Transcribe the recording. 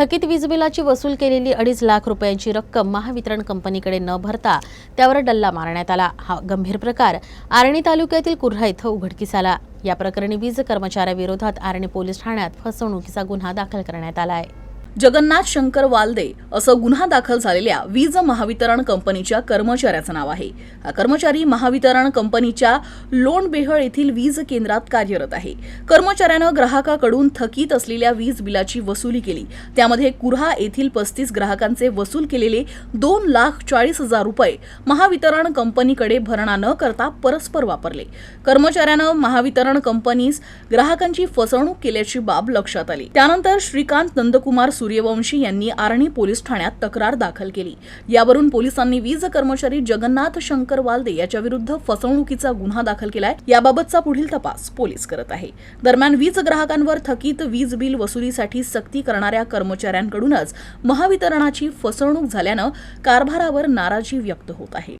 थकीत वीज बिलाची वसूल केलेली अडीच लाख रुपयांची रक्कम महावितरण कंपनीकडे न भरता त्यावर डल्ला मारण्यात आला. हा गंभीर प्रकार. आर्णी तालुक्यातील कुर्हा इथं उघडकीस आला. या प्रकरणी वीज कर्मचाऱ्याविरोधात आर्णी पोलीस ठाण्यात फसवणुकीचा गुन्हा दाखल करण्यात आला आहे. जगन्नाथ शंकर वालदे असं गुन्हा दाखल झालेल्या वीज महावितरण कंपनीच्या कर्मचाऱ्याचं नाव आहे. हा कर्मचारी महावितरण कंपनीच्या लोणबेहळ येथील वीज केंद्रात कार्यरत आहे. कर्मचाऱ्यानं ग्राहकाकडून थकीत असलेल्या वीज बिलाची वसुली केली. त्यामध्ये कुर्हा येथील पस्तीस ग्राहकांचे वसूल केलेले दोन लाख चाळीस हजार रुपये महावितरण कंपनीकडे भरणा न करता परस्पर वापरले. कर्मचाऱ्यानं महावितरण कंपनीस ग्राहकांची फसवणूक केल्याची बाब लक्षात आली. त्यानंतर श्रीकांत नंदकुमार सूर्यवंशी यांनी आर्णी पोलीस ठाण्यात तक्रार दाखल केली. यावरून पोलिसांनी वीज कर्मचारी जगन्नाथ शंकर वालदे याच्या विरुद्ध फसवणुकीचा गुन्हा दाखल केलाय. याबाबतचा पुढील तपास पोलीस करत आहे. दरम्यान वीज ग्राहकांवर थकीत वीज बिल वसुलीसाठी सक्ती करणाऱ्या कर्मचाऱ्यांकडूनच महावितरणाची फसवणूक झाल्यानं कारभारावर नाराजी व्यक्त होत आहे.